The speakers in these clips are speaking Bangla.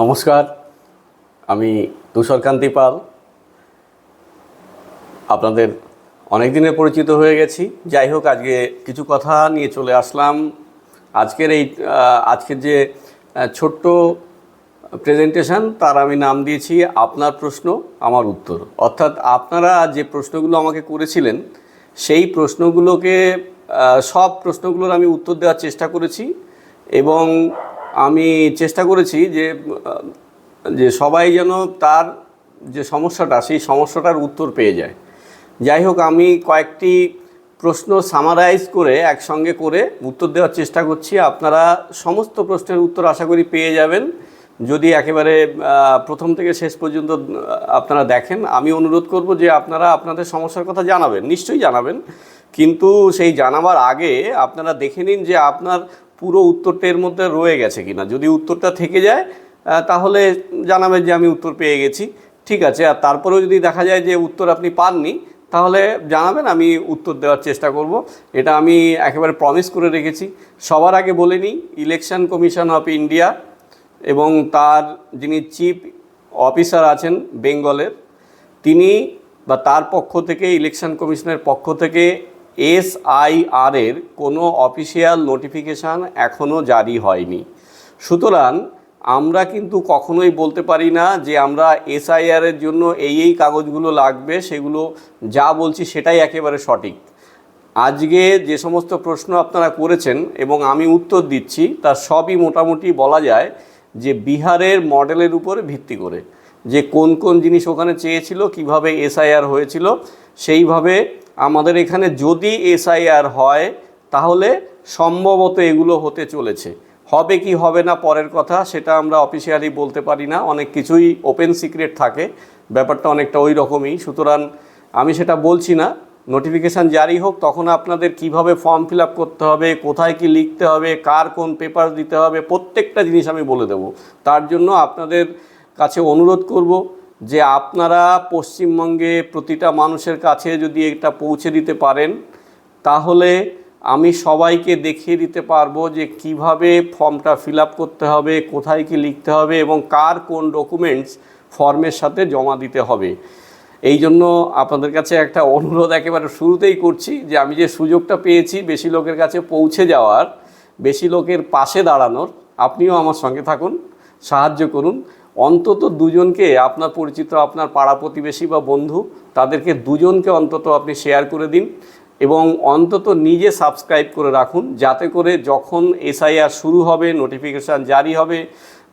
নমস্কার, আমি তুষারকান্তি পাল। আপনাদের অনেক দিনে পরিচিত হয়ে গেছি। যাই হোক, আজকে কিছু কথা নিয়ে চলে আসলাম। আজকের এই আজকের যে ছোট্ট প্রেজেন্টেশন তার আমি নাম দিয়েছি আপনার প্রশ্ন, আমার উত্তর। অর্থাৎ আপনারা যে প্রশ্নগুলো আমাকে করেছিলেন, সেই প্রশ্নগুলোকে সব প্রশ্নগুলোর আমি উত্তর দেওয়ার চেষ্টা করেছি এবং আমি চেষ্টা করেছি যে যে সবাই যেন তার যে সমস্যাটা, সেই সমস্যাটার উত্তর পেয়ে যায়। যাই হোক, আমি কয়েকটি প্রশ্ন সামারাইজ করে একসঙ্গে করে উত্তর দেওয়ার চেষ্টা করছি। আপনারা সমস্ত প্রশ্নের উত্তর আশা করি পেয়ে যাবেন। যদি একেবারে প্রথম থেকে শেষ পর্যন্ত আপনারা দেখেন, আমি অনুরোধ করব যে আপনারা আপনাদের সমস্যার কথা জানাবেন, নিশ্চয়ই জানাবেন। কিন্তু সেই জানাবার আগে আপনারা দেখে নিন যে আপনার পুরো উত্তরটা এর মধ্যে রয়ে গেছে কিনা। যদি উত্তরটা থেকে যায় তাহলে জানাবেন যে আমি উত্তর পেয়ে গেছি। ঠিক আছে, আর তারপরেও যদি দেখা যায় যে উত্তর আপনি পাননি, তাহলে জানাবেন, আমি উত্তর দেওয়ার চেষ্টা করব। এটা আমি একেবারে প্রমিস করে রেখেছি। সবার আগে বলে নিই ইলেকশন কমিশন অফ ইন্ডিয়া এবং তার যিনি চিফ অফিসার আছেন বেঙ্গলের, তিনি বা তার পক্ষ থেকে ইলেকশন কমিশনের পক্ষ থেকে এসআইআর এর কোনো অফিসিয়াল নোটিফিকেশান এখনও জারি হয়নি। সুতরাং আমরা কিন্তু কখনোই বলতে পারি না যে আমরা এসআইআর এর জন্য এই এই কাগজগুলো লাগবে, সেগুলো যা বলছি সেটাই একেবারে সঠিক। আজকে যে সমস্ত প্রশ্ন আপনারা করেছেন এবং আমি উত্তর দিচ্ছি তার সবই মোটামুটি বলা যায় যে বিহারের মডেলের উপরে ভিত্তি করে। যে কোন কোন জিনিস ওখানে চেয়েছিল, কীভাবে এসআইআর হয়েছিল, সেইভাবে আমাদের এখানে যদি এসআইআর হয়, তাহলে সম্ভবত এগুলো হতে চলেছে। হবে কি হবে না পরের কথা, সেটা আমরা অফিসিয়ালি বলতে পারি না। অনেক কিছুই ওপেন সিক্রেট থাকে। ব্যাপারটা অনেকটা ওই রকমই। সুতরাং আমি সেটা বলছি না। নোটিফিকেশান জারি হোক, তখন আপনাদের কীভাবে ফর্ম ফিল করতে হবে, কোথায় কি লিখতে হবে, কার কোন পেপার দিতে হবে, প্রত্যেকটা জিনিস আমি বলে দেব। তার জন্য আপনাদের কাছে অনুরোধ করব যে আপনারা পশ্চিমবঙ্গে প্রতিটা মানুষের কাছে যদি এটা পৌঁছে দিতে পারেন, তাহলে আমি সবাইকে দেখিয়ে দিতে পারব যে কীভাবে ফর্মটা ফিল করতে হবে, কোথায় কি লিখতে হবে এবং কার কোন ডকুমেন্টস ফর্মের সাথে জমা দিতে হবে। এই জন্য আপনাদের কাছে একটা অনুরোধ একেবারে শুরুতেই করছি যে আমি যে সুযোগটা পেয়েছি বেশি লোকের কাছে পৌঁছে যাওয়ার, বেশি লোকের পাশে দাঁড়ানোর, আপনিও আমার সঙ্গে থাকুন, সাহায্য করুন। অন্তত দুজনকে আপনার পরিচিত, আপনার পাড়া প্রতিবেশী বা বন্ধু, তাদেরকে দুজনকে অন্তত আপনি শেয়ার করে দিন এবং অন্তত নিজে সাবস্ক্রাইব করে রাখুন যাতে করে যখন এসআইআর শুরু হবে নোটিফিকেশান জারি হবে,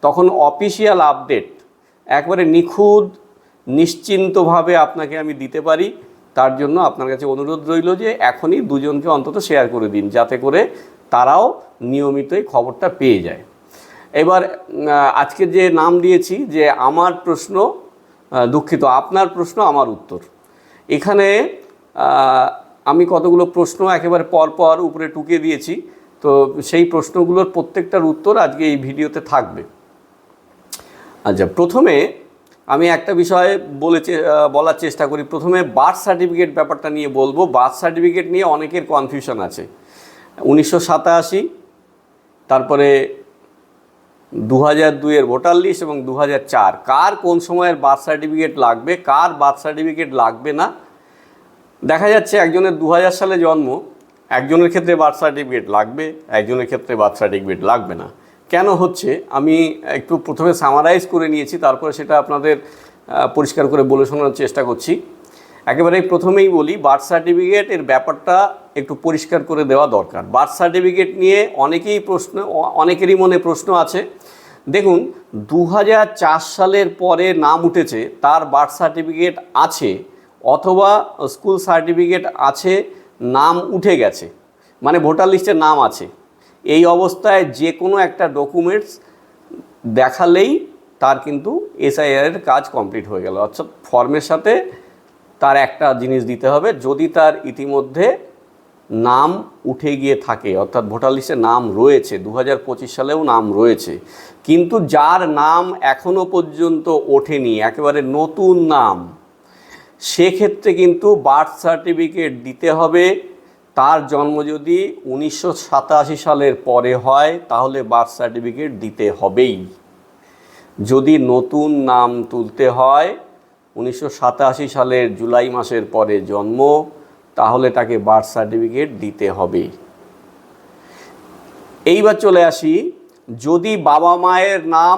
তখন অফিসিয়াল আপডেট একবারে নিখুঁত, নিশ্চিন্তভাবে আপনাকে আমি দিতে পারি। তার জন্য আপনার কাছে অনুরোধ রইল যে এখনই দুজনকে অন্তত শেয়ার করে দিন যাতে করে তারাও নিয়মিতই খবরটা পেয়ে যায়। এবার আজকে যে নাম দিয়েছি যে আমার প্রশ্ন দুঃখিত, আপনার প্রশ্ন, আমার উত্তর। এখানে আমি কতগুলো প্রশ্ন একেবারে পরপর উপরে টুকিয়ে দিয়েছি, তো সেই প্রশ্নগুলোর প্রত্যেকটার উত্তর আজকে এই ভিডিওতে থাকবে। আচ্ছা প্রথমে আমি একটা বিষয় বলে বলার চেষ্টা করি। প্রথমে বার্থ সার্টিফিকেট ব্যাপারটা নিয়ে বলব। বার্থ সার্টিফিকেট নিয়ে অনেকের কনফিউশন আছে। উনিশশো সাতাশি, তারপরে দু হাজার দুইয়ের ভোটার লিস্ট এবং দু হাজার চার। কার কোন সময়ের বার্থ সার্টিফিকেট লাগবে, কার বার্থ সার্টিফিকেট লাগবে না? দেখা যাচ্ছে একজনের দু হাজার সালে জন্ম, একজনের ক্ষেত্রে বার্থ সার্টিফিকেট লাগবে, একজনের ক্ষেত্রে বার্থ সার্টিফিকেট লাগবে না। কেন হচ্ছে? আমি একটু প্রথমে সামারাইজ করে নিয়েছি, তারপরে সেটা আপনাদের পরিষ্কার করে বলে শোনার চেষ্টা করছি। একেবারে প্রথমেই বলি, বার্থ সার্টিফিকেট এর ব্যাপারটা একটু পরিষ্কার করে দেওয়া দরকার। বার্থ সার্টিফিকেট নিয়ে অনেকেই প্রশ্ন, অনেকেরই মনে প্রশ্ন আছে। দেখুন দু হাজার চার সালের পরে নাম উঠেছে, তার বার্থ সার্টিফিকেট আছে অথবা স্কুল সার্টিফিকেট আছে, নাম উঠে গেছে মানে ভোটার লিস্টের নাম আছে। এই অবস্থায় যে কোনো একটা ডকুমেন্টস দেখালেই তার কিন্তু এসআইআর এর কাজ কমপ্লিট হয়ে গেল। অর্থাৎ ফর্মের সাথে তার একটা জিনিস দিতে হবে, যদি তার ইতিমধ্যে নাম উঠে গিয়ে থাকে, অর্থাৎ ভোটার লিস্টে নাম রয়েছে দু হাজার পঁচিশ সালেও নাম রয়েছে, কিন্তু যার নাম এখনও পর্যন্ত ওঠেনি, একেবারে নতুন নাম, সেক্ষেত্রে কিন্তু বার্থ সার্টিফিকেট দিতে হবে, তার জন্ম যদি উনিশশো সাতাশি সালের পরে হয়, তাহলে বার্থ সার্টিফিকেট দিতে হবেই। যদি নতুন নাম তুলতে হয় উনিশশো সাতাশি সালের জুলাই মাসের পরে জন্ম, তাহলে তাকে বার্থ সার্টিফিকেট দিতে হবে। এইবার চলে আসি, যদি বাবা মায়ের নাম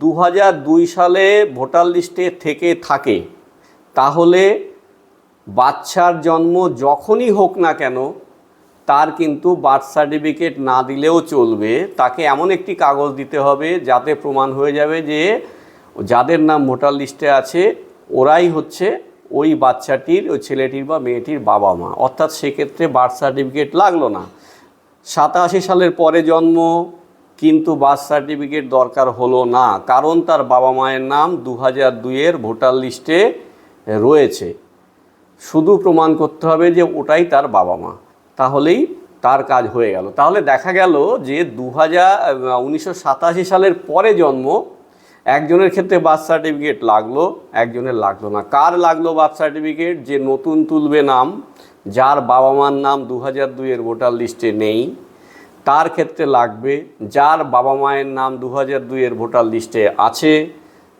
দু সালে ভোটার লিস্টে থেকে থাকে, তাহলে বাচ্চার জন্ম যখনই হোক না কেন, তার কিন্তু বার্থ সার্টিফিকেট না দিলেও চলবে। তাকে এমন একটি কাগজ দিতে হবে, যাতে প্রমাণ হয়ে যাবে যে যাদের নাম ভোটার লিস্টে আছে ওরাই হচ্ছে ওই বাচ্চাটির, ওই ছেলেটির বা মেয়েটির বাবা মা। অর্থাৎ সেক্ষেত্রে বার্থ সার্টিফিকেট লাগল না। সাতাশি সালের পরে জন্ম, কিন্তু বার্থ সার্টিফিকেট দরকার হলো না। কারণ তার বাবা মায়ের নাম দু হাজার দুইয়ের ভোটার লিস্টে রয়েছে। শুধু প্রমাণ করতে হবে যে ওটাই তার বাবা মা। তাহলেই তার কাজ হয়ে গেল। তাহলে দেখা গেল যে দু হাজার সালের পরে জন্ম একজনের ক্ষেত্রে বার্থ সার্টিফিকেট লাগল, একজনের লাগল না। কার লাগল বার্থ সার্টিফিকেট? যে নতুন তুলবে নাম, যার বাবা মার নাম দু হাজার দুইয়ের ভোটার লিস্টে নেই, তার ক্ষেত্রে লাগবে, যার বাবা মায়ের নাম দু হাজার দুইয়ের ভোটার লিস্টে আছে,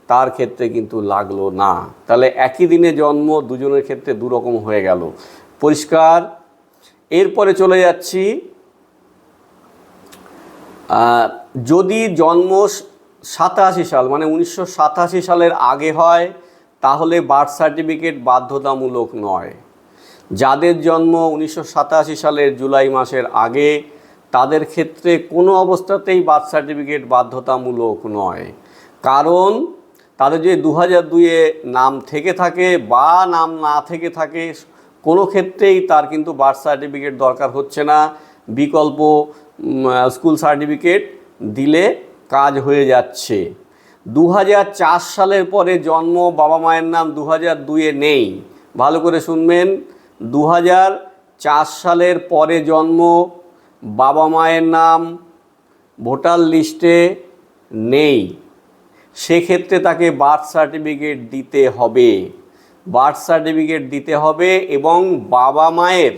তার ক্ষেত্রে কিন্তু লাগল না। তাহলে একই দিনে জন্ম, দুজনের ক্ষেত্রে দুরকম হয়ে গেল। পরিষ্কার? এরপরে চলে যাচ্ছি। যদি জন্ম সাতাশি সাল মানে উনিশশো সাতাশি সালের আগে হয়, তাহলে বার্থ সার্টিফিকেট বাধ্যতামূলক নয়। যাদের জন্ম উনিশশো সাতাশি সালের জুলাই মাসের আগে, তাদের ক্ষেত্রে কোনো অবস্থাতেই বার্থ সার্টিফিকেট বাধ্যতামূলক নয়। কারণ, তাদের যদি দু হাজার দুইয়ে নাম থেকে থাকে বা নাম না থেকে থাকে, কোনো ক্ষেত্রেই তার কিন্তু বার্থ সার্টিফিকেট দরকার হচ্ছে না। বিকল্প স্কুল সার্টিফিকেট দিলে কাজ হয়ে যাচ্ছে। দু সালের পরে জন্ম, বাবা মায়ের নাম দু হাজার দুয়ে নেই। ভালো করে শুনবেন। দু সালের পরে জন্ম, বাবা মায়ের নাম ভোটার লিস্টে নেই। সেক্ষেত্রে তাকে বার্থ সার্টিফিকেট দিতে হবে। বার্থ সার্টিফিকেট দিতে হবে এবং বাবা মায়ের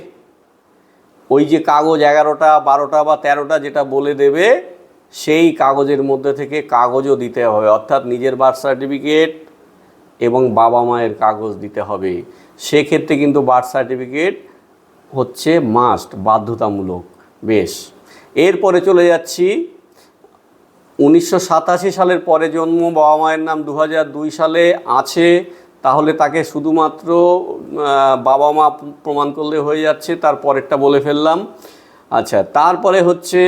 ওই যে কাগজ এগারোটা, বারোটা বা তেরোটা যেটা বলে দেবে সেই কাগজের মধ্যে থেকে কাগজও দিতে হবে, অর্থাৎ নিজের বার্থ সার্টিফিকেট এবং বাবা মায়ের কাগজ দিতে হবে। সেক্ষেত্রে কিন্তু বার্থ সার্টিফিকেট হচ্ছে মাস্ট বাধ্যতামূলক, বেশ। এরপরে চলে যাচ্ছি, উনিশশো সাতাশি সালের পরে জন্ম, বাবা মায়ের নাম দু সালে আছে, তাহলে তাকে শুধুমাত্র বাবা মা প্রমাণ করলে হয়ে যাচ্ছে তার পরেরটা বলে ফেললাম। আচ্ছা তারপরে হচ্ছে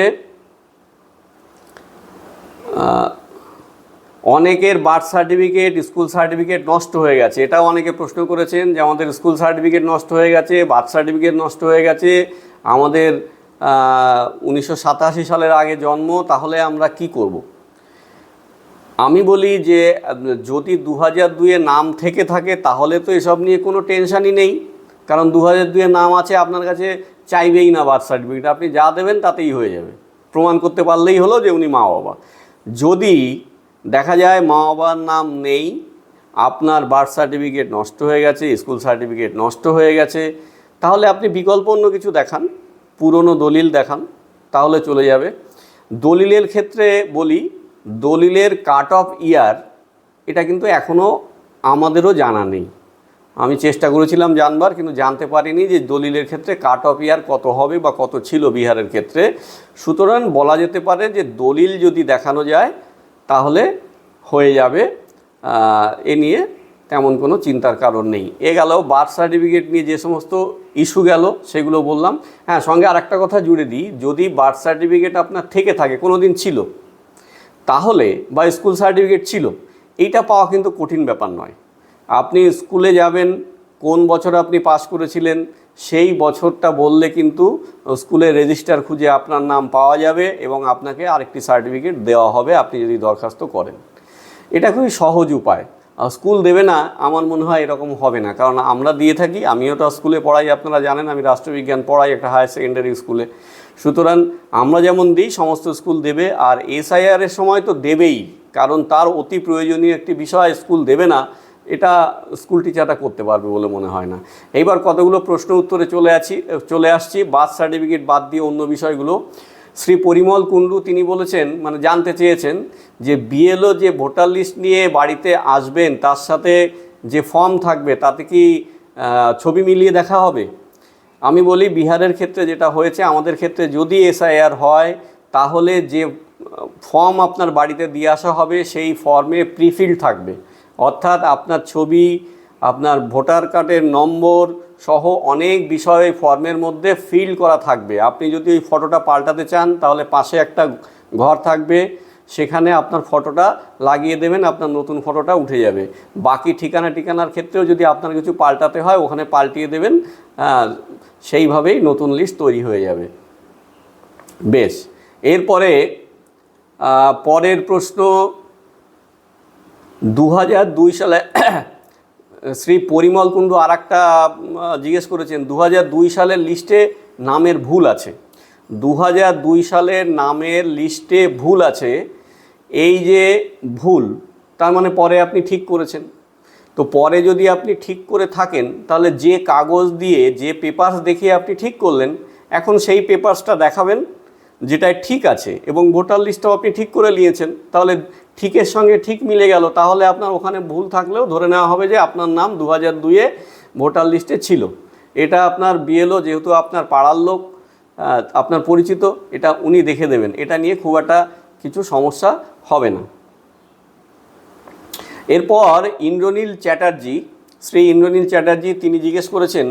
অনেকের বার্থ সার্টিফিকেট, স্কুল সার্টিফিকেট নষ্ট হয়ে গেছে। এটাও অনেকে প্রশ্ন করেছেন যে আমাদের স্কুল সার্টিফিকেট নষ্ট হয়ে গেছে, বার্থ সার্টিফিকেট নষ্ট হয়ে গেছে। আমাদের উনিশশো সাতাশি সালের আগে জন্ম, তাহলে আমরা কি করব। আমি বলি যে, যদি দু হাজার দুয়ে নাম থেকে থাকে, তাহলে তো এসব নিয়ে কোনো টেনশানই নেই। কারণ দু হাজার দুয়ে নাম আছে, আপনার কাছে চাইবেই না বার্থ সার্টিফিকেট। আপনি যা দেবেন, তাতেই হয়ে যাবে। প্রমাণ করতে পারলেই হলো যে উনি মা বাবা যদি দেখা যায় মা বাবার নাম নেই, আপনার বার্থ সার্টিফিকেট নষ্ট হয়ে গেছে স্কুল সার্টিফিকেট নষ্ট হয়ে গেছে, তাহলে আপনি বিকল্প অন্য কিছু দেখান, পুরনো দলিল দেখান, তাহলে চলে যাবে। দলিলের ক্ষেত্রে বলি, দলিলের কাট অফ ইয়ার এটা কিন্তু এখনও আমাদেরও জানা নেই। আমি চেষ্টা করেছিলাম জানবার, কিন্তু জানতে পারিনি যে দলিলের ক্ষেত্রে কাট অফ ইয়ার কত হবে বা কত ছিল বিহারের ক্ষেত্রে। সুতরাং বলা যেতে পারে যে দলিল যদি দেখানো যায়, তাহলে হয়ে যাবে এ নিয়ে তেমন কোনো চিন্তার কারণ নেই। এ গেল, বার্থ সার্টিফিকেট নিয়ে যে সমস্ত ইস্যু গেল, সেগুলো বললাম। হ্যাঁ সঙ্গে আরেকটা কথা জুড়ে দিই, যদি বার্থ সার্টিফিকেট আপনার থেকে থাকে কোনো দিন ছিল, তাহলে বা স্কুল সার্টিফিকেট ছিল, এইটা পাওয়া কিন্তু কঠিন ব্যাপার নয়। আপনি স্কুলে যাবেন, কোন বছর আপনি পাস করেছিলেন, সেই বছরটা বললে কিন্তু স্কুলের রেজিস্টার খুঁজে আপনার নাম পাওয়া যাবে এবং আপনাকে আরেকটি সার্টিফিকেট দেওয়া হবে আপনি যদি দরখাস্ত করেন। এটা খুবই সহজ উপায়। স্কুল দেবে না, আমার মনে হয় এরকম হবে না। কারণ আমরা দিয়ে থাকি, আমিও তো স্কুলে পড়াই, আপনারা জানেন আমি রাষ্ট্রবিজ্ঞান পড়াই একটা হায়ার সেকেন্ডারি স্কুলে। সুতরাং আমরা যেমন দিই, সমস্ত স্কুল দেবে। আর এসআইআর এর সময় তো দেবেই, কারণ তার অতি প্রয়োজনীয় একটি বিষয়, স্কুল দেবে না। এটা স্কুল টিচারটা করতে পারবে বলে মনে হয় না। এইবার কতগুলো প্রশ্ন উত্তরে চলে আছি, চলে আসছি। বার্থ সার্টিফিকেট বাদ দিয়ে অন্য বিষয়গুলো। শ্রী পরিমল কুণ্ডু তিনি বলেছেন মানে জানতে চেয়েছেন যে বিএলও যে ভোটার লিস্ট নিয়ে বাড়িতে আসবেন, তার সাথে যে ফর্ম থাকবে, তাতে কি ছবি মিলিয়ে দেখা হবে? আমি বলি, বিহারের ক্ষেত্রে যেটা হয়েছে, আমাদের ক্ষেত্রে যদি এসআইআর হয়, তাহলে যে ফর্ম আপনার বাড়িতে দিয়ে আসা হবে, সেই ফর্মে প্রিফিল থাকবে। অর্থাৎ আপনার ছবি, আপনার ভোটার কার্ডের নম্বর সহ অনেক বিষয় ফর্মের মধ্যে ফিল করা থাকবে। আপনি যদি ওই ফটোটা পাল্টাতে চান, তাহলে পাশে একটা ঘর থাকবে। সেখানে আপনার ফটোটা লাগিয়ে দেবেন, আপনার নতুন ফটোটা উঠে যাবে। বাকি ঠিকানা, ঠিকানার ক্ষেত্রেও যদি আপনার কিছু পাল্টাতে হয়, ওখানে পাল্টিয়ে দেবেন সেইভাবেই নতুন লিস্ট তৈরি হয়ে যাবে। বেশ। এরপরে পরের প্রশ্ন দু হাজার দুই সালে শ্রী পরিমল কুণ্ডু আর একটা জিজ্ঞেস করেছেন দু হাজার দুই সালের লিস্টে নামের ভুল আছে। দু হাজার দুই সালের নামের লিস্টে ভুল আছে। এই যে ভুল, তার মানে পরে আপনি ঠিক করেছেন। তো পরে যদি আপনি ঠিক করে থাকেন, তাহলে যে কাগজ দিয়ে, যে পেপারস দেখিয়ে আপনি ঠিক করলেন, এখন সেই পেপারসটা দেখাবেন যেটাই ঠিক আছে, এবং ভোটার লিস্টটাও আপনি ঠিক করে নিয়েছেন। তাহলে ঠিকের সঙ্গে ঠিক মিলে গেল, তাহলে আপনার ওখানে ভুল থাকলেও ধরে নেওয়া হবে যে আপনার নাম দু হাজার দুইয়ে ভোটার লিস্টে ছিল। এটা আপনার বিএলও যেহেতু আপনার পাড়ার লোক আপনার পরিচিত, এটা উনি দেখে দেবেন। এটা নিয়ে খুব একটা কিছু সমস্যা হবে না। এরপর ইন্দ্রনীল চ্যাটার্জি, শ্রী ইন্দ্রনীল চ্যাটার্জি, তিনি জিজ্ঞেস করেছেন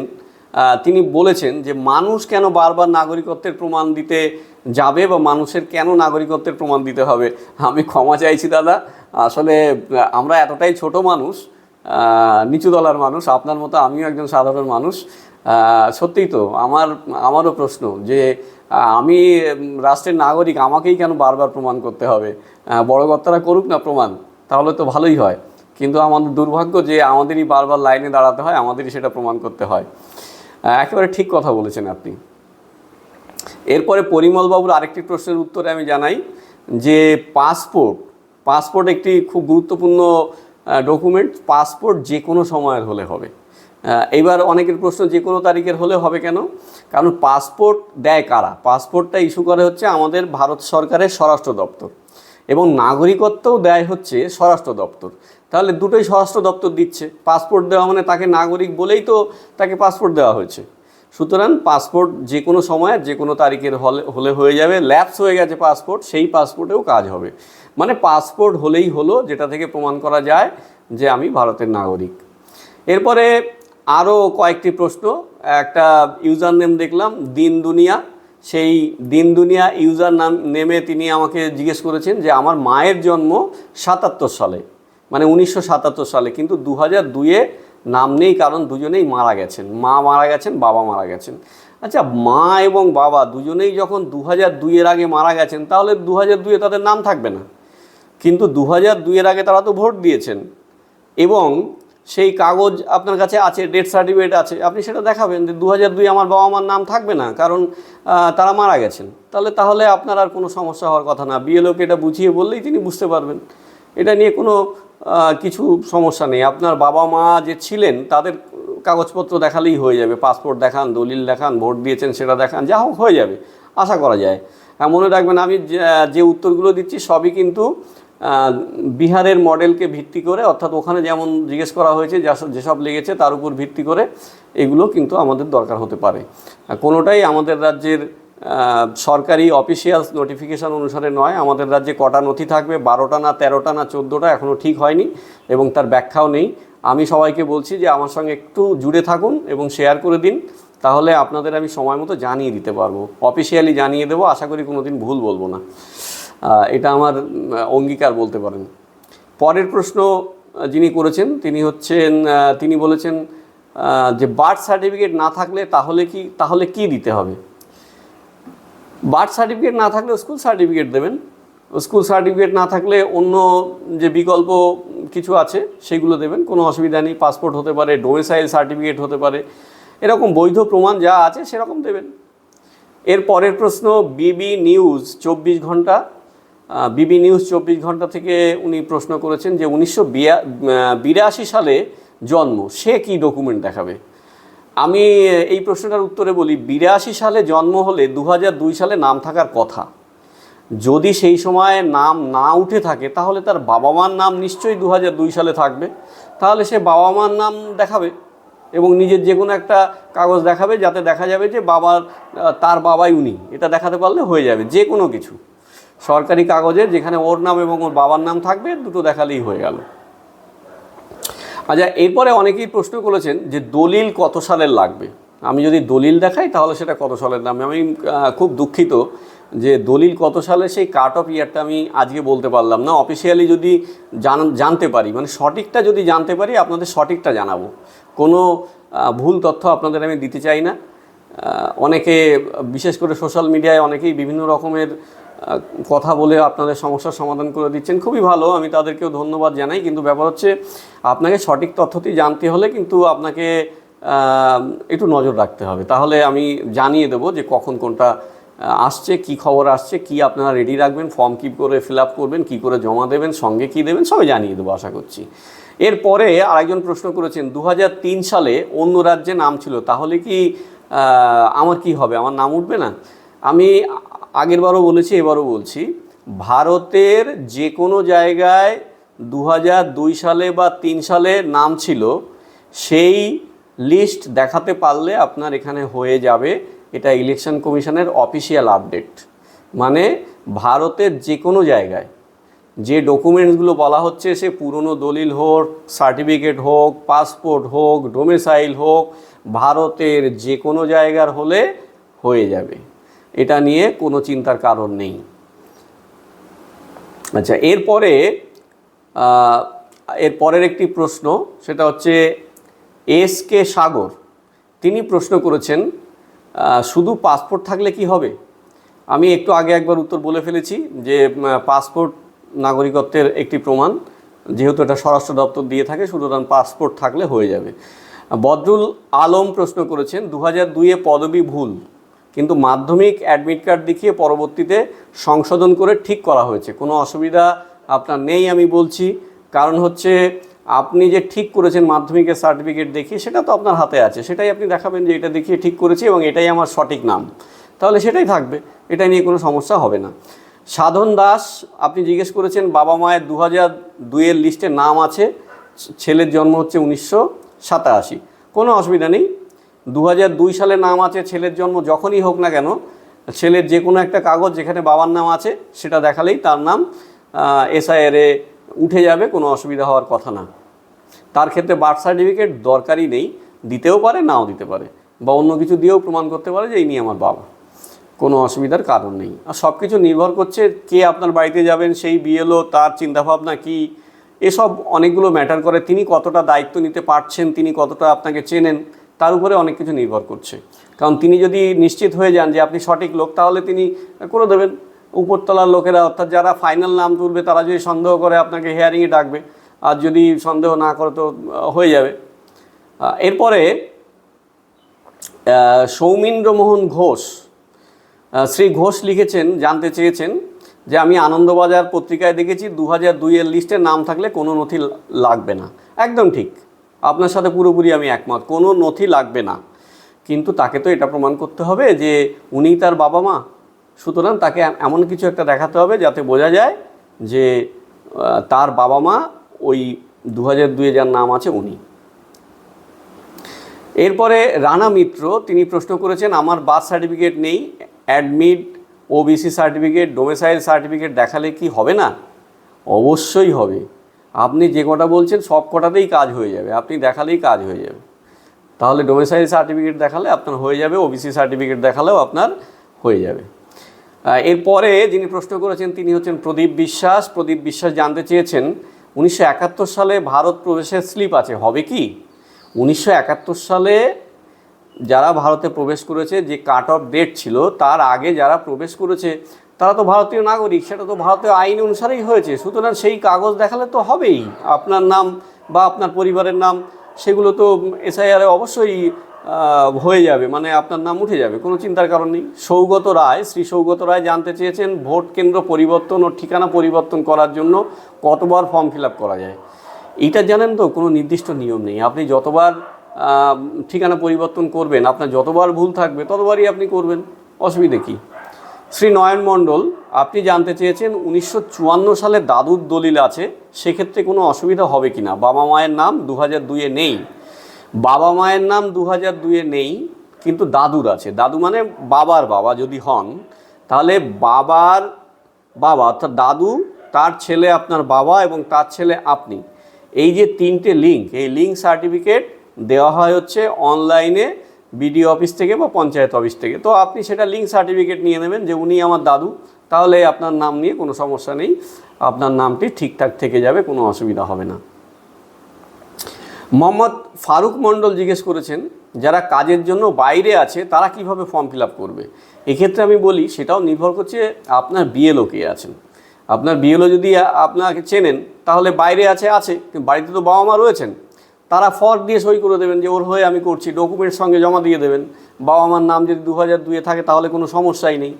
তিনি বলেছেন যে মানুষ কেন বারবার নাগরিকত্বের প্রমাণ দিতে যাবে বা মানুষের কেন নাগরিকত্বের প্রমাণ দিতে হবে? আমি ক্ষমা চাইছি, দাদা। আসলে আমরা এতটাই ছোট মানুষ নিচু দলার মানুষ, আপনার মতো আমিও একজন সাধারণ মানুষ। সত্যিই তো, আমার, আমারও প্রশ্ন যে আমি রাষ্ট্রের নাগরিক, আমাকেই কেন বারবার প্রমাণ করতে হবে? বড় কর্তারা করুক না প্রমাণ, তাহলে তো ভালোই হয়। কিন্তু আমাদের দুর্ভাগ্য যে, আমাদেরই বারবার লাইনে দাঁড়াতে হয়, আমাদেরই সেটা প্রমাণ করতে হয়। একেবারে ঠিক কথা বলেছেন আপনি। এরপরে পরিমলবাবুর আরেকটি প্রশ্নের উত্তরে আমি জানাই যে পাসপোর্ট পাসপোর্ট একটি খুব গুরুত্বপূর্ণ ডকুমেন্ট পাসপোর্ট যে কোনো সময়ের হলে হবে। এইবার অনেকের প্রশ্ন যে কোনো তারিখের হলে হবে কেন? কারণ পাসপোর্ট দেয় কারা? পাসপোর্টটা ইস্যু করে হচ্ছে আমাদের ভারত সরকারের স্বরাষ্ট্র দপ্তর এবং নাগরিকত্বও দেয় হচ্ছে স্বরাষ্ট্র দপ্তর। তাহলে দুটোই স্বরাষ্ট্র দপ্তর দিচ্ছে। পাসপোর্ট দেওয়া মানে তাকে নাগরিক বলেই তো তাকে পাসপোর্ট দেওয়া হয়েছে। সুতরাং পাসপোর্ট যে কোনো সময়, যে কোনো তারিখের হলে হলে হয়ে যাবে, ল্যাপস হয়ে গেছে পাসপোর্ট, সেই পাসপোর্টেও কাজ হবে। মানে পাসপোর্ট হলেই হলো, যেটা থেকে প্রমাণ করা যায় যে আমি ভারতের নাগরিক। এরপরে আরও কয়েকটি প্রশ্ন। একটা ইউজার নেম দেখলাম, দিন দুনিয়া। সেই দিন দুনিয়া ইউজার নাম নেমে তিনি আমাকে জিজ্ঞেস করেছেন যে আমার মায়ের জন্ম সাতাত্তর সালে। মানে উনিশশো সাতাত্তর সালে, কিন্তু দু হাজার দুইয়ে নাম নেই, কারণ দুজনেই মারা গেছেন। মা মারা গেছেন, বাবা মারা গেছেন। আচ্ছা মা এবং বাবা দুজনেই যখন দু হাজার দুইয়ের আগে মারা গেছেন, তাহলে দু হাজার দুইয়ে তাদের নাম থাকবে না। কিন্তু দু হাজার দুইয়ের আগে তারা তো ভোট দিয়েছেন। এবং সেই কাগজ আপনার কাছে আছে, ডেথ সার্টিফিকেট আছে, আপনি সেটা দেখাবেন যে দু হাজার দুই আমার বাবা মার নাম থাকবে না, কারণ তারা মারা গেছেন। তাহলে তাহলে আপনার আর কোনো সমস্যা হওয়ার কথা না। বিএলওকে এটা বুঝিয়ে বললেই তিনি বুঝতে পারবেন। এটা নিয়ে কোনো কিছু সমস্যা নেই। আপনার বাবা মা যে ছিলেন, তাদের কাগজপত্র দেখালেই হয়ে যাবে। পাসপোর্ট দেখান, দলিল দেখান, ভোট দিয়েছেন সেটা দেখান, যা হোক হয়ে যাবে। আশা করা যায়। হ্যাঁ মনে রাখবেন, আমি যে- উত্তরগুলো দিচ্ছি, সবই কিন্তু বিহারের মডেলকে ভিত্তি করে, অর্থাৎ ওখানে যেমন জিজ্ঞেস করা হয়েছে যেসব লেগেছে, তার উপর ভিত্তি করে এগুলো কিন্তু আমাদের দরকার হতে পারে। কোনোটাই আমাদের রাজ্যের সরকারি অফিসিয়াল নোটিফিকেশান অনুসারে নয়, আমাদের রাজ্যে কটা নথি থাকবে? বারোটা না তেরোটা না চোদ্দোটা এখনও ঠিক হয়নি এবং তার ব্যাখ্যাও নেই। আমি সবাইকে বলছি যে আমার সঙ্গে একটু জুড়ে থাকুন এবং শেয়ার করে দিন, তাহলে আপনাদের আমি সময় মতো জানিয়ে দিতে পারব। অফিসিয়ালি জানিয়ে দেবো, আশা করি কোনো দিন ভুল বলব না। এটা আমার অঙ্গীকার বলতে পারেন। পরের প্রশ্ন যিনি করেছেন, তিনি হচ্ছেন তিনি বলেছেন যে বার্থ সার্টিফিকেট না থাকলে তাহলে কি তাহলে কি দিতে হবে? বার্থ সার্টিফিকেট না থাকলে স্কুল সার্টিফিকেট দেবেন। স্কুল সার্টিফিকেট না থাকলে অন্য যে বিকল্প কিছু আছে, সেগুলো দেবেন। কোনো অসুবিধা নেই, পাসপোর্ট হতে পারে ডোমেসাইল সার্টিফিকেট হতে পারে। এরকম বৈধ প্রমাণ যা আছে, সেরকম দেবেন। এর পরের প্রশ্ন, বিবি নিউজ চব্বিশ ঘণ্টা বিবি নিউজ চব্বিশ ঘণ্টা থেকে উনি প্রশ্ন করেছেন যে উনিশশো বিরাশি সালে জন্ম, সে কি ডকুমেন্ট দেখাবে? আমি এই প্রশ্নটার উত্তরে বলি, বিরাশি সালে জন্ম হলে দু সালে নাম থাকার কথা। যদি সেই সময় নাম না উঠে থাকে, তাহলে তার বাবা মার নাম নিশ্চয়ই দু দুই সালে থাকবে। তাহলে সে বাবা মার নাম দেখাবে এবং নিজের যে কোনো একটা কাগজ দেখাবে, যাতে দেখা যাবে যে বাবার তার বাবাই উনি। এটা দেখাতে পারলে হয়ে যাবে, যে কোনো কিছু। সরকারি কাগজে যেখানে ওর নাম এবং ওর বাবার নাম থাকবে, দুটো দেখালেই হয়ে গেল। আচ্ছা এরপরে অনেকেই প্রশ্ন করেছেন যে দলিল কত সালের লাগবে? আমি যদি দলিল দেখাই, তাহলে সেটা কত সালের নামে? আমি খুব দুঃখিত যে দলিল কত সালে, সেই কাট অফ ইয়ারটা আমি আজকে বলতে পারলাম না। অফিসিয়ালি যদি জান, জানতে পারি মানে সঠিকটা যদি জানতে পারি, আপনাদের সঠিকটা জানাব। কোনো ভুল তথ্য আপনাদের আমি দিতে চাই না। অনেকে, বিশেষ করে সোশ্যাল মিডিয়ায় অনেকেই বিভিন্ন রকমের কথা বলে আপনাদের সমস্যার সমাধান করে দিচ্ছেন। খুবই ভালো, আমি তাদেরকেও ধন্যবাদ জানাই। কিন্তু ব্যাপার হচ্ছে, আপনাকে সঠিক তথ্যটি জানতে হলে কিন্তু আপনাকে একটু নজর রাখতে হবে। তাহলে আমি জানিয়ে দেবো যে কখন কোনটা আসছে, কি খবর আসছে, কি আপনারা রেডি রাখবেন ফর্ম কী করে ফিল আপ করবেন, কী করে জমা দেবেন, সঙ্গে কী দেবেন, সবই জানিয়ে দেবো, আশা করছি। এরপরে আরেকজন প্রশ্ন করেছেন দু হাজার তিন সালে অন্য রাজ্যে নাম ছিল, তাহলে কি আমার কি হবে? আমার নাম উঠবে না? আমি আগের বারও বলেছি, এবারও বলছি, ভারতের যে কোনো জায়গায় দু দুই সালে বা তিন সালে নাম ছিল, সেই লিস্ট দেখাতে পারলে আপনার এখানে হয়ে যাবে, এটা ইলেকশন কমিশনের অফিসিয়াল আপডেট। মানে ভারতের যে কোনো জায়গায়, যে ডকুমেন্টসগুলো বলা হচ্ছে, সে পুরনো দলিল হোক, সার্টিফিকেট হোক, পাসপোর্ট হোক ডোমেসাইল হোক, ভারতের যে কোনো জায়গার হলে হয়ে যাবে। এটা নিয়ে কোনো চিন্তার কারণ নেই। আচ্ছা এরপরে এর পরের একটি প্রশ্ন, সেটা হচ্ছে এস কে সাগর। তিনি প্রশ্ন করেছেন শুধু পাসপোর্ট থাকলে কি হবে? আমি একটু আগে একবার উত্তর বলে ফেলেছি যে পাসপোর্ট নাগরিকত্বের একটি প্রমাণ, যেহেতু এটা স্বরাষ্ট্র দপ্তর দিয়ে থাকে, সুতরাং পাসপোর্ট থাকলে হয়ে যাবে। বদরুল আলম প্রশ্ন করেছেন দু হাজার দুইয়ে পদবি ভুল। কিন্তু মাধ্যমিক অ্যাডমিট কার্ড দেখিয়ে পরবর্তীতে সংশোধন করে ঠিক করা হয়েছে। কোনো অসুবিধা আপনার নেই আমি বলছি। কারণ হচ্ছে আপনি যে ঠিক করেছেন মাধ্যমিকের সার্টিফিকেট দেখিয়ে, সেটা তো আপনার হাতে আছে। সেটাই আপনি দেখাবেন যে এটা দেখিয়ে ঠিক করেছি এবং এটাই আমার সঠিক নাম। তাহলে সেটাই থাকবে। এটা নিয়ে কোনো সমস্যা হবে না। সাধন দাস, আপনি জিজ্ঞেস করেছেন বাবা মায়ের দু হাজার দুইয়ের লিস্টে নাম আছে। ছেলের জন্ম হচ্ছে উনিশশো সাতাশি। কোনো অসুবিধা নেই। দু হাজার দুই সালে নাম আছে ছেলের জন্ম যখনই হোক না কেন, ছেলের যে কোনো একটা কাগজ যেখানে বাবার নাম আছে সেটা দেখালেই তার নাম এসআইআরে উঠে যাবে, কোনো অসুবিধা হওয়ার কথা না। তার ক্ষেত্রে বার্থ সার্টিফিকেট দরকারই নেই, দিতেও পারে, নাও দিতে পারে। বা অন্য কিছু দিয়েও প্রমাণ করতে পারে যে ইনি আমার বাবা। কোনো অসুবিধার কারণ নেই। আর সব কিছু নির্ভর করছে কে আপনার বাড়িতে যাবেন, সেই বিএলও, তার চিন্তাভাবনা কি, এসব অনেকগুলো ম্যাটার করে। তিনি কতটা দায়িত্ব নিতে পারছেন, তিনি কতটা আপনাকে চেনেন তার উপরে অনেক কিছু নির্ভর করছে। কারণ তিনি যদি নিশ্চিত হয়ে যান যে আপনি সঠিক লোক, তাহলে তিনি করে দেবেন। উপরতলার লোকেরা, অর্থাৎ যারা ফাইনাল নাম তুলবে, তারা যদি সন্দেহ করে আপনাকে হেয়ারিংয়ে ডাকবে, আর যদি সন্দেহ না করে তো হয়ে যাবে। এরপরে সৌমিন্দ্রমোহন ঘোষ শ্রী ঘোষ লিখেছেন, জানতে চেয়েছেন যে আমি আনন্দবাজার পত্রিকায় দেখেছি দু হাজার দুইয়ের লিস্টে নাম থাকলে কোনো নথি লাগবে না। একদম ঠিক। আপনার সাথে পুরোপুরি আমি একমত। কোনো নথি লাগবে না। কিন্তু তাকে তো এটা প্রমাণ করতে হবে যে উনিই তার বাবা মা সুতরাং তাকে এমন কিছু একটা দেখাতে হবে যাতে বোঝা যায় যে তার বাবা মা ওই দু হাজার দুয়ে যার নাম আছে উনি। এরপরে রানা মিত্র, তিনি প্রশ্ন করেছেন, আমার বার্থ সার্টিফিকেট নেই, admit, OBC certificate, domicile certificate দেখালে কি হবে না? অবশ্যই হবে। আপনি যে কটা বলছেন, সব কটাতেই কাজ হয়ে যাবে। আপনি দেখালেই কাজ হয়ে যাবে। তাহলে ডোমেসাইল সার্টিফিকেট দেখালে আপনার হয়ে যাবে ওবিসি সার্টিফিকেট দেখালেও আপনার হয়ে যাবে। এরপরে যিনি প্রশ্ন করেছেন, তিনি হচ্ছেন প্রদীপ বিশ্বাস। প্রদীপ বিশ্বাস জানতে চেয়েছেন, উনিশশো একাত্তর সালে ভারত প্রবেশের স্লিপ আছে, হবে কি? উনিশশো একাত্তর সালে যারা ভারতে প্রবেশ করেছে, যে কাট অফ ডেট ছিল, তার আগে যারা প্রবেশ করেছে তারা তো ভারতীয় নাগরিক, সেটা তো ভারতীয় আইন অনুসারেই হয়েছে। সুতরাং সেই কাগজ দেখালে তো হবেই। আপনার নাম বা আপনার পরিবারের নাম, সেগুলো তো এসআইআরে অবশ্যই হয়ে যাবে মানে আপনার নাম উঠে যাবে, কোনো চিন্তার কারণ নেই। সৌগত রায়, শ্রী সৌগত রায় জানতে চেয়েছেন ভোট কেন্দ্র পরিবর্তন ও ঠিকানা পরিবর্তন করার জন্য কতবার ফর্ম ফিল করা যায়। এইটা জানেন তো, কোনো নির্দিষ্ট নিয়ম নেই। আপনি যতবার ঠিকানা পরিবর্তন করবেন, আপনার যতবার ভুল থাকবে, ততবারই আপনি করবেন। অসুবিধে কী? শ্রী নয়ন মণ্ডল, আপনি জানতে চেয়েছেন উনিশশো চুয়ান্ন সালে দাদুর দলিল আছে, সেক্ষেত্রে কোনো অসুবিধা হবে কি না বাবা মায়ের নাম দু হাজার দুইয়ে নেই। বাবা মায়ের নাম দু হাজার দুইয়ে নেই, কিন্তু দাদুর আছে। দাদু মানে বাবার বাবা যদি হন, তাহলে বাবার বাবা, অর্থাৎ দাদু, তার ছেলে আপনার বাবা এবং তার ছেলে আপনি। এই যে তিনটে লিঙ্ক এই লিঙ্ক সার্টিফিকেট দেওয়া হয় হচ্ছে অনলাইনে বিডিও অফিস থেকে বা পঞ্চায়েত অফিস থেকে। তো আপনি সেটা লিঙ্ক সার্টিফিকেট নিয়ে নেবেন যে উনি আমার দাদু, তাহলে আপনার নাম নিয়ে কোনো সমস্যা নেই। আপনার নামটি ঠিকঠাক থেকে যাবে, কোনো অসুবিধা হবে না। মোহাম্মদ ফারুক মণ্ডল জিজ্ঞেস করেছেন, যারা কাজের জন্য বাইরে আছে, তারা কীভাবে ফর্ম ফিল আপ করবে? এক্ষেত্রে আমি বলি, সেটাও নির্ভর করছে আপনার বিএলও কে আছেন। আপনার বিএলও যদি আপনাকে চেনেন, তাহলে বাইরে আছে আছে বাড়িতে তো বাবা মা রয়েছেন। তারা ফর্ম দিয়ে সই করে দেবেন যে, ওর হয়ে আমি করছি। ডকুমেন্টস সঙ্গে জমা দিয়ে দেবেন। বাবা মার নাম যদি দু হাজার দুয়ে থাকে, তাহলে কোনো সমস্যাই নেই।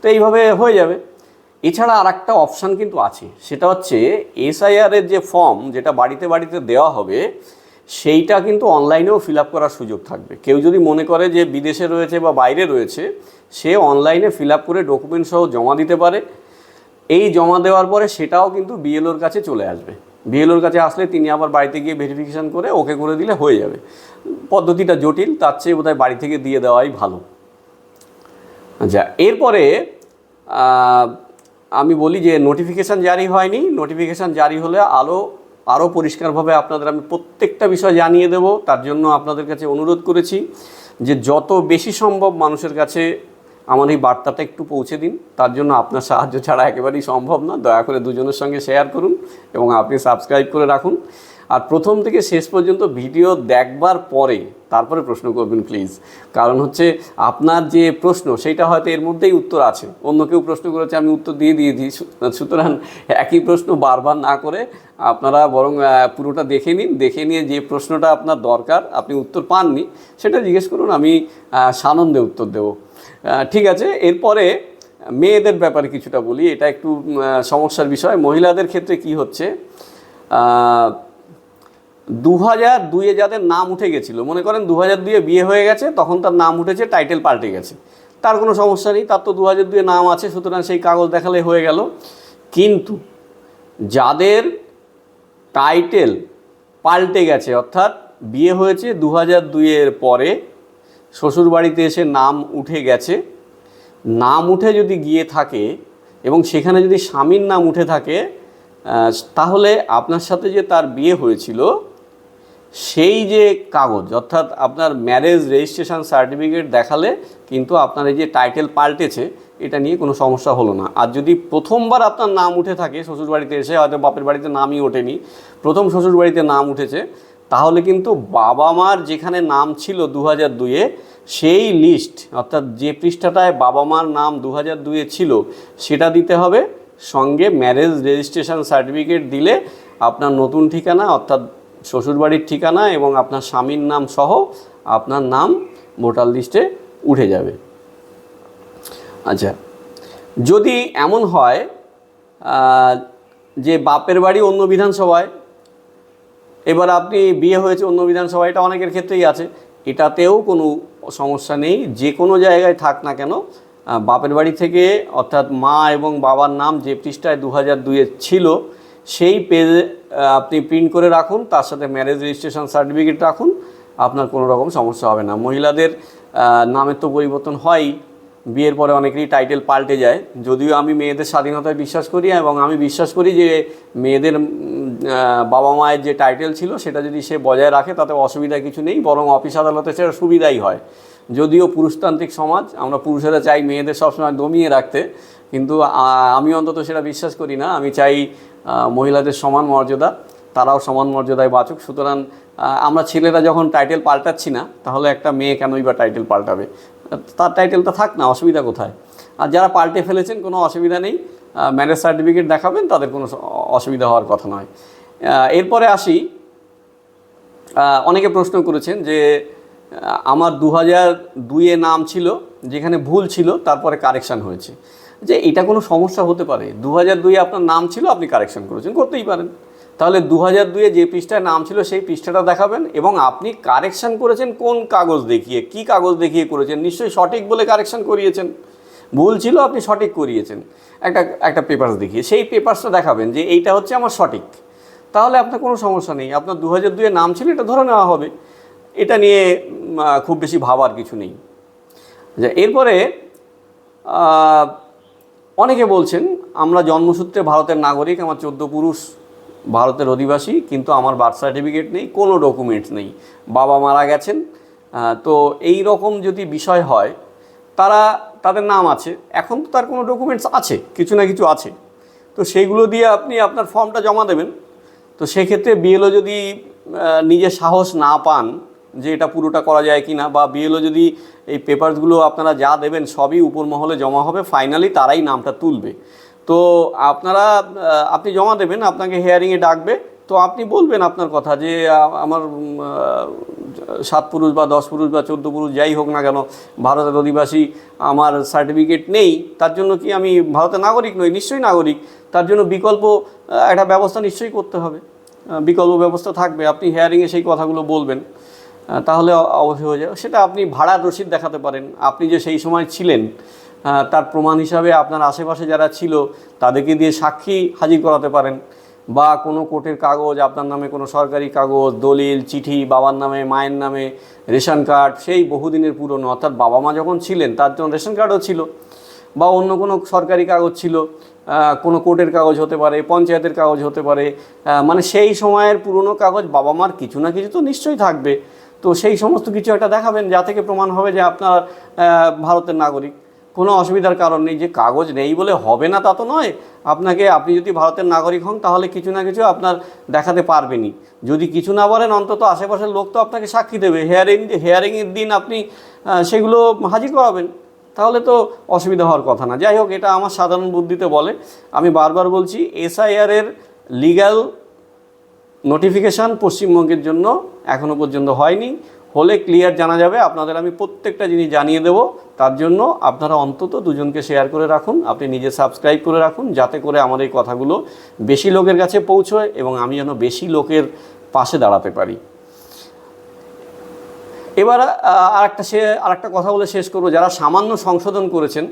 তো এইভাবে হয়ে যাবে। এছাড়া আর একটা অপশান কিন্তু আছে। সেটা হচ্ছে এসআইআরের যে ফর্ম যেটা বাড়িতে বাড়িতে দেওয়া হবে, সেইটা কিন্তু অনলাইনেও ফিল আপ করার সুযোগ থাকবে। কেউ যদি মনে করে যে, বিদেশে রয়েছে বা বাইরে রয়েছে, সে অনলাইনে ফিল আপ করে ডকুমেন্ট সহ জমা দিতে পারে। এই জমা দেওয়ার পরে সেটাও কিন্তু বিএলওর কাছে চলে আসবে। বিএলওর কাছে আসলে তিনি আবার বাড়িতে গিয়ে ভেরিফিকেশান করে ওকে করে দিলে হয়ে যাবে। পদ্ধতিটা জটিল, তার চেয়ে বোধহয় বাড়ি থেকে দিয়ে দেওয়াই ভালো। আচ্ছা এরপরে আমি বলি যে নোটিফিকেশান জারি হয়নি। নোটিফিকেশান জারি হলে আলো আরও পরিষ্কারভাবে আপনাদের আমি প্রত্যেকটা বিষয় জানিয়ে দেব। তার জন্য আপনাদের কাছে অনুরোধ করেছি যে যত বেশি সম্ভব মানুষের কাছে আমার এই বার্তাটা একটু পৌঁছে দিন। তার জন্য আপনার সাহায্য ছাড়া একেবারেই সম্ভব না। দয়া করে দুজনের সঙ্গে শেয়ার করুন এবং আপনি সাবস্ক্রাইব করে রাখুন। আর প্রথম থেকে শেষ পর্যন্ত ভিডিও দেখবার পরে তারপরে প্রশ্ন করবেন, প্লিজ। কারণ হচ্ছে আপনার যে প্রশ্ন, সেইটা হয়তো এর মধ্যেই উত্তর আছে। অন্য কেউ প্রশ্ন করেছে, আমি উত্তর দিয়ে দিয়েছি। সুতরাং একই প্রশ্ন বারবার না করে আপনারা বরং পুরোটা দেখে নিন। দেখে নিয়ে যে প্রশ্নটা আপনার দরকার, আপনি উত্তর পাননি, সেটা জিজ্ঞেস করুন, আমি সানন্দে উত্তর দেবো। ঠিক আছে, এরপরে মেয়েদের ব্যাপারে কিছুটা বলি, এটা একটু সমস্যার বিষয়। মহিলাদের ক্ষেত্রে কি হচ্ছে দু হাজার দুইয়ে যাদের নাম উঠে গেছিল, মনে করেন দু হাজার দুইয়ে বিয়ে হয়ে গেছে, তখন তার নাম উঠেছে, টাইটেল পাল্টে গেছে। তার কোনো সমস্যা নেই, তার তো দু হাজার দুইয়ে নাম আছে, সুতরাং সেই কাগজ দেখালে হয়ে গেল। কিন্তু যাদের টাইটেল পাল্টে গেছে, অর্থাৎ বিয়ে হয়েছে দু হাজার দুইয়ের পরে শ্বশুরবাড়িতে এসে নাম উঠে গেছে। নাম উঠে যদি গিয়ে থাকে এবং সেখানে যদি স্বামীর নাম উঠে থাকে তাহলে আপনার সাথে যে তার বিয়ে হয়েছিল, সেই যে কাগজ, অর্থাৎ আপনার ম্যারেজ রেজিস্ট্রেশন সার্টিফিকেট দেখালে কিন্তু আপনার এই যে টাইটেল পাল্টেছে, এটা নিয়ে কোনো সমস্যা হলো না। আর যদি প্রথমবার আপনার নাম উঠে থাকে, শ্বশুরবাড়িতে এসে হয়তো বাপের বাড়িতে নামই ওঠেনি, প্রথম শ্বশুরবাড়িতে নাম উঠেছে তাহলে কিন্তু বাবা মার যেখানে নাম ছিল দু হাজার দুইয়ে সেই লিস্ট অর্থাৎ যে পৃষ্ঠাটায় বাবা মার নাম দু হাজার দুইয়ে ছিল, সেটা দিতে হবে। সঙ্গে ম্যারেজ রেজিস্ট্রেশন সার্টিফিকেট দিলে আপনার নতুন ঠিকানা, অর্থাৎ শ্বশুরবাড়ির ঠিকানা এবং আপনার স্বামীর নাম সহ আপনার নাম ভোটার লিস্টে উঠে যাবে। আচ্ছা যদি এমন হয় যে বাপের বাড়ি অন্য বিধানসভায় এবার আপনি বিয়ে হয়েছে অন্য বিধানসভা এটা অনেকের ক্ষেত্রেই আছে। এটাতেও কোনো সমস্যা নেই, যে কোনো জায়গায় থাক না কেন বাপের বাড়ি থেকে অর্থাৎ মা এবং বাবার নাম যে পৃষ্ঠায় দু হাজার দুইয়ে ছিল, সেই পেজে আপনি প্রিন্ট করে রাখুন, তার সাথে ম্যারেজ রেজিস্ট্রেশন সার্টিফিকেট রাখুন, আপনার কোনো রকম সমস্যা হবে না। মহিলাদের নামের তো পরিবর্তন হয়ই। বিয়ের পরে অনেকেরই টাইটেল পাল্টে যায়। যদিও আমি মেয়েদের স্বাধীনতায় বিশ্বাস করি এবং আমি বিশ্বাস করি যে মেয়েদের বাবা মায়ের যে টাইটেল ছিল সেটা যদি সে বজায় রাখে তাতে অসুবিধা কিছু নেই, বরং অফিস আদালতে সেটা সুবিধাই হয়। যদিও পুরুষতান্ত্রিক সমাজ, আমরা পুরুষেরা চাই মেয়েদের সবসময় দমিয়ে রাখতে, কিন্তু আমি অন্তত সেটা বিশ্বাস করি না। আমি চাই মহিলাদের সমান মর্যাদা, তারাও সমান মর্যাদায় বাঁচুক। সুতরাং আমরা ছেলেরা যখন টাইটেল পাল্টাচ্ছি না, তাহলে একটা মেয়ে কেনই বা টাইটেল পাল্টাবে? তার টাইটেলটা থাক না, অসুবিধা কোথায়? আর যারা পাল্টে ফেলেছেন, কোনো অসুবিধা নেই। ম্যারেজ সার্টিফিকেট দেখাবেন, তাদের কোনো অসুবিধা হওয়ার কথা নয়। এরপরে আসি। অনেকে প্রশ্ন করেছেন যে আমার দু হাজার দুইয়ে নাম ছিল, যেখানে ভুল ছিল, তারপরে কারেকশান হয়েছে। যে এটা কোনো সমস্যা হতে পারে। দু হাজার দুইয়ে আপনার নাম ছিল, আপনি কারেকশান করেছেন, করতেই পারেন। তাহলে দু হাজার দুয়ে যে পৃষ্ঠায় নাম ছিল সেই পৃষ্ঠাটা দেখাবেন এবং আপনি কারেকশান করেছেন কোন কাগজ দেখিয়ে, কি কাগজ দেখিয়ে করেছেন? নিশ্চয়ই সঠিক বলে কারেকশান করিয়েছেন। ভুল ছিল, আপনি সঠিক করিয়েছেন। একটা একটা পেপার্স দেখিয়ে। সেই পেপার্সটা দেখাবেন যে এইটা হচ্ছে আমার সঠিক। তাহলে আপনার কোনো সমস্যা নেই। আপনার দু হাজার দুয়ে নাম ছিল, এটা ধরে নেওয়া হবে। এটা নিয়ে খুব বেশি ভাবার কিছু নেই। আচ্ছা এরপরে অনেকে বলছেন, আমরা জন্মসূত্রে ভারতের নাগরিক, আমার চোদ্দ পুরুষ। ভারতের অধিবাসী, কিন্তু আমার বার্থ সার্টিফিকেট নেই, কোনো ডকুমেন্টস নেই। বাবা মারা গেছেন তো এই রকম যদি বিষয় হয়, তারা তাদের নাম আছে, এখন তো তার কোনো ডকুমেন্টস আছে, কিছু না কিছু আছে। তো সেইগুলো দিয়ে আপনি আপনার ফর্মটা জমা দেবেন। তো সেক্ষেত্রে বিএলও যদি নিজে সাহস না পান যে এটা পুরোটা করা যায় কি না বা বিএলও যদি এই পেপারসগুলো আপনারা যা দেবেন সবই উপর মহলে জমা হবে ফাইনালি তারাই নামটা তুলবে। তো আপনারা আপনি জমা দেবেন, আপনাকে হেয়ারিংয়ে ডাকবে। তো আপনি বলবেন আপনার কথা যে আমার সাত পুরুষ বা দশ পুরুষ বা চোদ্দ পুরুষ যাই হোক না কেন, ভারতের অধিবাসী আমার সার্টিফিকেট নেই, তার জন্য কি আমি ভারতের নাগরিক নই? নিশ্চয়ই নাগরিক। তার জন্য বিকল্প একটা ব্যবস্থা নিশ্চয়ই করতে হবে। বিকল্প ব্যবস্থা থাকবে। আপনি হেয়ারিংয়ে সেই কথাগুলো বলবেন তাহলে অবশ্যই হয়ে যাবে। সেটা আপনি ভাড়ার রসিদ দেখাতে পারেন। আপনি যে সেই সময় ছিলেন তার প্রমাণ হিসাবে আপনার আশেপাশে যারা ছিল, তাদেরকে দিয়ে সাক্ষী হাজির করাতে পারেন। বা কোনো কোর্টের কাগজ, আপনার নামে কোনো সরকারি কাগজ, দলিল, চিঠি, বাবার নামে, মায়ের নামে, রেশন কার্ড, সেই বহুদিনের পুরনো, অর্থাৎ বাবা মা যখন ছিলেন, তার জন্য রেশন কার্ডও ছিল। বা অন্য কোনো সরকারি কাগজ ছিল কোনো কোর্টের কাগজ হতে পারে, পঞ্চায়েতের কাগজ হতে পারে মানে সেই সময়ের পুরনো কাগজ বাবা মার কিছু না কিছু তো নিশ্চয়ই থাকবে। তো সেই সমস্ত কিছু একটা দেখাবেন, যা থেকে প্রমাণ হবে যে আপনার ভারতের নাগরিক। কোনো অসুবিধার কারণ নেই, যে কাগজ নেই বলে হবে না তা তো নয়। আপনাকে, আপনি যদি ভারতের নাগরিক হন, তাহলে কিছু না কিছু আপনার দেখাতে পারবেনই। যদি কিছু না বলেন, অন্তত আশেপাশের লোক তো আপনাকে সাক্ষী দেবে। হেয়ারিং হেয়ারিংয়ের দিন আপনি সেগুলো হাজির করাবেন। তাহলে তো অসুবিধা হওয়ার কথা না। যাই হোক, এটা আমার সাধারণ বুদ্ধিতে বলে। আমি বারবার বলছি, এসআইআরের লিগ্যাল নোটিফিকেশান পশ্চিমবঙ্গের জন্য এখনও পর্যন্ত হয়নি। হলে ক্লিয়ার জানা যাবে, আপনাদের আমি প্রত্যেকটা জিনিস জানিয়ে দেবো। তার জন্য আপনারা অন্তত দুজনকে শেয়ার করে রাখুন, আপনি নিজে সাবস্ক্রাইব করে রাখুন, যাতে করে আমার এই কথাগুলো বেশি লোকের কাছে পৌঁছয় এবং আমি যেন বেশি লোকের পাশে দাঁড়াতে পারি। এবার আর একটা সে আর একটা কথা বলে শেষ করব। যারা সামান্য সংশোধন করেছেন,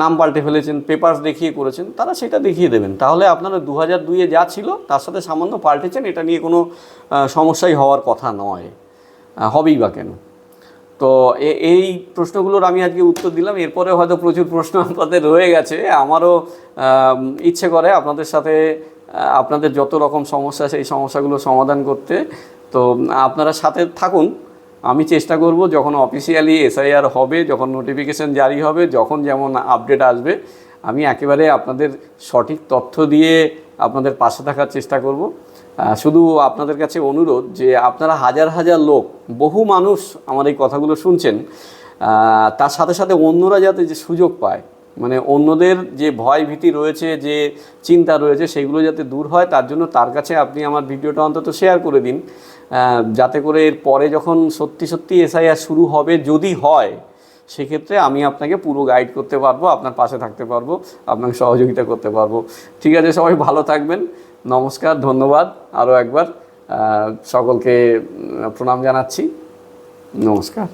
নাম পাল্টে ফেলেছেন পেপার্স দেখিয়ে করেছেন, তারা সেটা দেখিয়ে দেবেন। তাহলে আপনারা দু হাজার দুইয়ে যা ছিল, তার সাথে সামান্য পাল্টেছেন, এটা নিয়ে কোনো সমস্যাই হওয়ার কথা নয়। হবেই বা কেন? তো এই প্রশ্নগুলোর আমি আজকে উত্তর দিলাম। এরপরে হয়তো প্রচুর প্রশ্ন আপনাদের রয়ে গেছে। আমারও ইচ্ছে করে আপনাদের সাথে আপনাদের যত রকম সমস্যা সেই সমস্যাগুলো সমাধান করতে। তো আপনারা সাথে থাকুন। আমি চেষ্টা করব যখন অফিসিয়ালি এসআইআর হবে, যখন নোটিফিকেশন জারি হবে, যখন যেমন আপডেট আসবে, আমি একেবারে আপনাদের সঠিক তথ্য দিয়ে আপনাদের পাশে থাকার চেষ্টা করব। শুধু আপনাদের কাছে অনুরোধ যে আপনারা হাজার হাজার লোক, বহু মানুষ আমার এই কথাগুলো শুনছেন তার সাথে সাথে অন্যরা যাতে যে সুযোগ পায় মানে অন্যদের যে ভয় ভীতি রয়েছে, যে চিন্তা রয়েছে, সেগুলো যাতে দূর হয়, তার জন্য তার কাছে আপনি আমার ভিডিওটা অন্তত শেয়ার করে দিন। যাতে করে এর পরে যখন সত্যি সত্যি এসআইআর শুরু হবে, যদি হয়, সেক্ষেত্রে আমি আপনাকে পুরো গাইড করতে পারব, আপনার পাশে থাকতে পারব, আপনাকে সহযোগিতা করতে পারব। ঠিক আছে, সবাই ভালো থাকবেন। নমস্কার ধন্যবাদ আরও একবার। সকলকে প্রণাম জানাচ্ছি। নমস্কার।